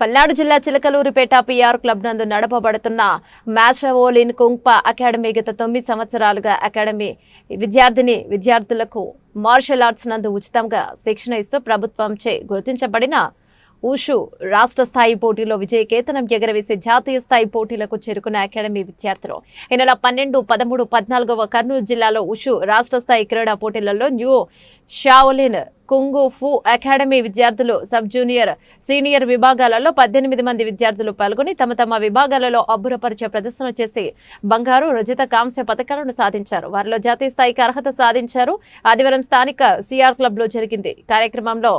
పల్నాడు జిల్లా Chilakaluripet PR club నందు నడపబడుతున్న మ్యాషవోలిన్ కుంగ్ప academy గత తొమ్మిది సంవత్సరాలుగా అకాడమీ విద్యార్థిని విద్యార్థులకు మార్షల్ ఆర్ట్స్ నందు ఉచితంగా శిక్షణ ఇస్తూ ప్రభుత్వంచే గుర్తించబడిన ఊషు రాష్ట్ర స్థాయి పోటీలో విజయకేతనం ఎగరవేసే జాతీయ స్థాయి పోటీలకు చేరుకున్న అకాడమీ విద్యార్థులు. ఈ నెల పన్నెండు పదమూడు పద్నాలుగవ కర్నూలు జిల్లాలో ఉషు రాష్ట్ర స్థాయి క్రీడా పోటీలలో న్యూ షావలిన్ కుంగు ఫు అకాడమీ విద్యార్థులు సబ్ జూనియర్ సీనియర్ విభాగాలలో పద్దెనిమిది మంది విద్యార్థులు పాల్గొని తమ తమ విభాగాలలో అబ్బురపరిచే ప్రదర్శన చేసి బంగారు రజత కాంస్య పథకాలను సాధించారు. వారిలో జాతీయ స్థాయికి అర్హత సాధించారు. ఆదివారం స్థానిక సిఆర్ క్లబ్లో జరిగింది. కార్యక్రమంలో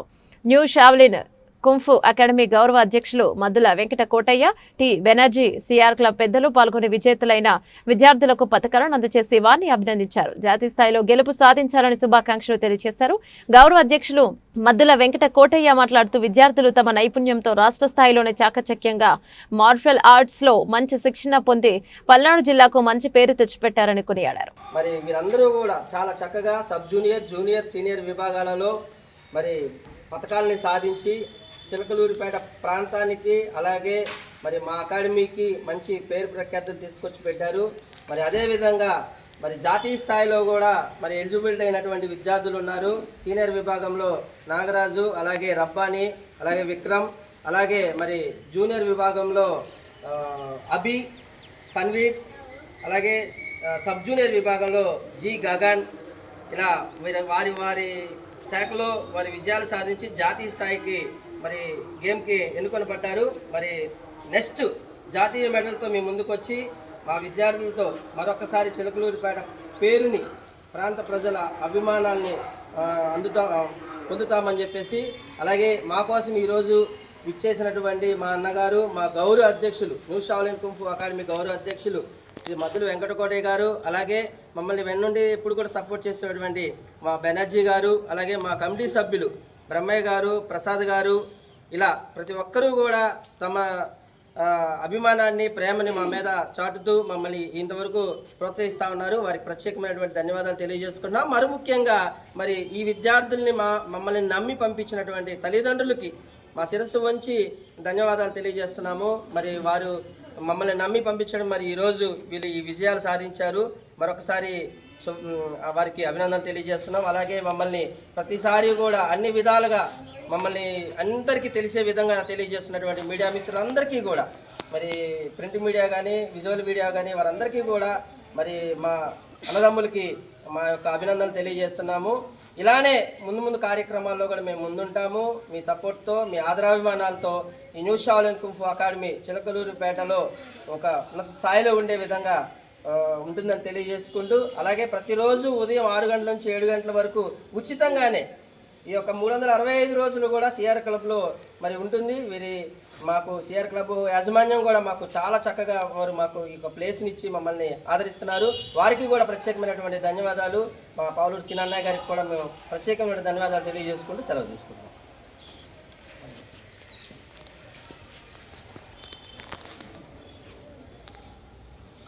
న్యూ షావ్లిన్ కుంఫు అకాడమీ గౌరవ అధ్యక్షులు Maddula Venkata Kotaiah T Banerjee CR club పెద్దలు పాల్గొని విజేతలైన విద్యార్థులకు పథకాలను అందజేసి వారిని అభినందించారు. జాతీయ స్థాయిలో గెలుపు సాధించాలని శుభాకాంక్షలు తెలియజేశారు. గౌరవ అధ్యక్షులు మద్దుల వెంకట కోటయ్య మాట్లాడుతూ విద్యార్థులు తమ నైపుణ్యంతో రాష్ట్ర స్థాయిలోనే చాకచక్యంగా మార్షల్ ఆర్ట్స్లో మంచి శిక్షణ పొంది పల్నాడు జిల్లాకు మంచి పేరు తెచ్చిపెట్టారని కొనియాడారు. మరి మీరందరూ కూడా చాలా చక్కగా సబ్ జూనియర్ జూనియర్ సీనియర్ విభాగాలలో మరి పథకాలని సాధించి చిలకలూరిపేట ప్రాంతానికి అలాగే మరి మా అకాడమీకి మంచి పేరు ప్రఖ్యాతులు తీసుకొచ్చి పెట్టారు. మరి అదేవిధంగా మరి జాతీయ స్థాయిలో కూడా మరి ఎలిజిబిలిటీ అయినటువంటి విద్యార్థులు ఉన్నారు. సీనియర్ విభాగంలో నాగరాజు అలాగే రబ్బాని అలాగే విక్రమ్ అలాగే మరి జూనియర్ విభాగంలో అభి తన్వీర్ అలాగే సబ్ జూనియర్ విభాగంలో జి గగన్ ఇలా వారి వారి శాఖలో వారి విజయాలు సాధించి జాతీయ స్థాయికి మరి గేమ్కి ఎన్నుకొని పడ్డారు మరి నెక్స్ట్ జాతీయ మెడల్తో మీ ముందుకొచ్చి మా విద్యార్థులతో మరొకసారి చిలకలూరిపేట పేరుని ప్రాంత ప్రజల అభిమానాల్ని అందుతా పొందుతామని చెప్పేసి అలాగే మా కోసం ఈరోజు విచ్చేసినటువంటి మా అన్నగారు మా గౌరవ అధ్యక్షులు న్యూ షాలిన్ కుంఫు అకాడమీ గౌరవ అధ్యక్షులు శ్రీ మద్దుల వెంకటకోటయ్య గారు అలాగే మమ్మల్ని వెన్నుండి ఇప్పుడు కూడా సపోర్ట్ చేసినటువంటి మా బెనర్జీ గారు అలాగే మా కమిటీ సభ్యులు బ్రహ్మయ్య గారు ప్రసాద్ గారు ఇలా ప్రతి ఒక్కరూ కూడా తమ అభిమానాన్ని ప్రేమని మా మీద చాటుతూ మమ్మల్ని ఇంతవరకు ప్రోత్సహిస్తూ ఉన్నారు. వారికి ప్రత్యేకమైనటువంటి ధన్యవాదాలు తెలియజేసుకున్నాం మరి ముఖ్యంగా మరి ఈ విద్యార్థుల్ని మా మమ్మల్ని నమ్మి పంపించినటువంటి తల్లిదండ్రులకి మా శిరస్సు వంచి ధన్యవాదాలు తెలియజేస్తున్నాము. మరి వారు మమ్మల్ని నమ్మి పంపించడం మరి ఈరోజు వీళ్ళు ఈ విజయాలు సాధించారు. మరొకసారి సో వారికి అభినందనలు తెలియజేస్తున్నాం. అలాగే మమ్మల్ని ప్రతిసారి కూడా అన్ని విధాలుగా మమ్మల్ని అందరికీ తెలిసే విధంగా తెలియజేస్తున్నటువంటి మీడియా మిత్రులందరికీ కూడా మరి ప్రింట్ మీడియా కానీ విజువల్ మీడియా కానీ వారందరికీ కూడా మరి మా అన్నదమ్ములకి మా యొక్క అభినందనలు తెలియజేస్తున్నాము. ఇలానే ముందు ముందు కార్యక్రమాల్లో కూడా మేము ముందుంటాము. మీ సపోర్ట్తో మీ ఆదరాభిమానాలతో ఈ news Shaolin kung fu academy చిలకలూరుపేటలో ఒక ఉన్నత స్థాయిలో ఉండే విధంగా ఉంటుందని తెలియజేసుకుంటూ అలాగే ప్రతిరోజు ఉదయం ఆరు గంటల నుంచి ఏడు గంటల వరకు ఉచితంగానే ఈ యొక్క మూడు వందల అరవై ఐదు రోజులు కూడా సిఆర్ క్లబ్లో మరి ఉంటుంది. వీరి మాకు సిఆర్ క్లబ్ యాజమాన్యం కూడా మాకు చాలా చక్కగా వారు మాకు ఈ యొక్క ప్లేస్ని ఇచ్చి మమ్మల్ని ఆదరిస్తున్నారు. వారికి కూడా ప్రత్యేకమైనటువంటి ధన్యవాదాలు. మా పావులూరు సినాన్నయ్య గారికి కూడా మేము ప్రత్యేకమైన ధన్యవాదాలు తెలియజేసుకుంటూ సెలవు తీసుకుంటాం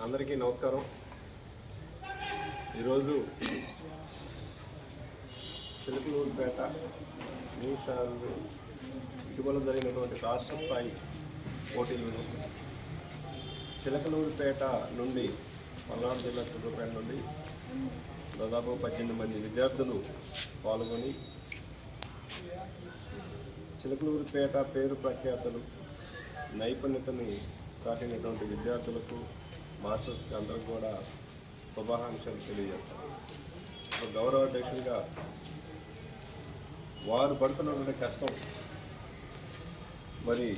అందరికీ నమస్కారం. ఈరోజు చిలకలూరుపేట న్యూస్ ఛానల్ ఇటీవల జరిగినటువంటి రాష్ట్ర స్థాయి పోటీలను చిలకలూరుపేట నుండి పల్నాడు జిల్లా చిలుకలూరుపేట నుండి దాదాపు పద్దెనిమిది మంది విద్యార్థులు పాల్గొని చిలకలూరుపేట పేరు ప్రఖ్యాతలు నైపుణ్యతని సాటినటువంటి విద్యార్థులకు మాస్టర్స్కి అందరం కూడా శుభాకాంక్షలు తెలియజేస్తాను ఒక గౌరవ అధ్యక్షుడిగా వారు పడుతున్నటువంటి కష్టం మరి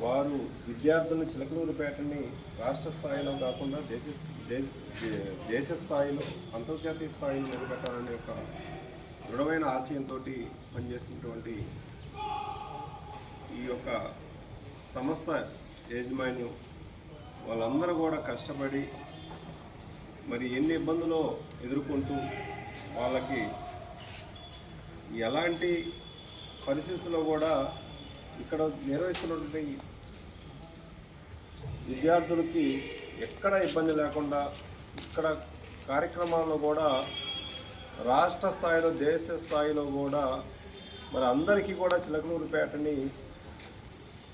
వారు విద్యార్థులను చిలకలూరుపేటని రాష్ట్ర స్థాయిలో కాకుండా దేశ దేశ స్థాయిలో అంతర్జాతీయ స్థాయిలో నిలబెట్టాలనే ఒక దృఢమైన ఆశయంతో పనిచేసినటువంటి ఈ యొక్క సంస్థ యాజమాన్యం వాళ్ళందరూ కూడా కష్టపడి మరి ఎన్ని ఇబ్బందులు ఎదుర్కొంటూ వాళ్ళకి ఎలాంటి పరిస్థితుల్లో కూడా ఇక్కడ నిర్వహిస్తున్నటువంటి విద్యార్థులకి ఎక్కడ ఇబ్బంది లేకుండా ఇక్కడ కార్యక్రమాల్లో కూడా రాష్ట్ర స్థాయిలో దేశ స్థాయిలో కూడా మరి అందరికీ కూడా చిలకలూరుపేటని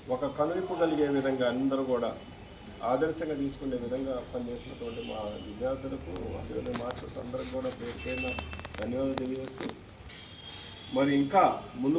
ఒక కనువిప్పు కలిగే విధంగా అందరూ కూడా ఆదర్శంగా తీసుకునే విధంగా పనిచేసినటువంటి మా విద్యార్థులకు అదేవిధంగా మాస్టర్స్ అందరికి కూడా పేరు పేరున ధన్యవాదాలు తెలియజేస్తూ మరి ఇంకా ముందు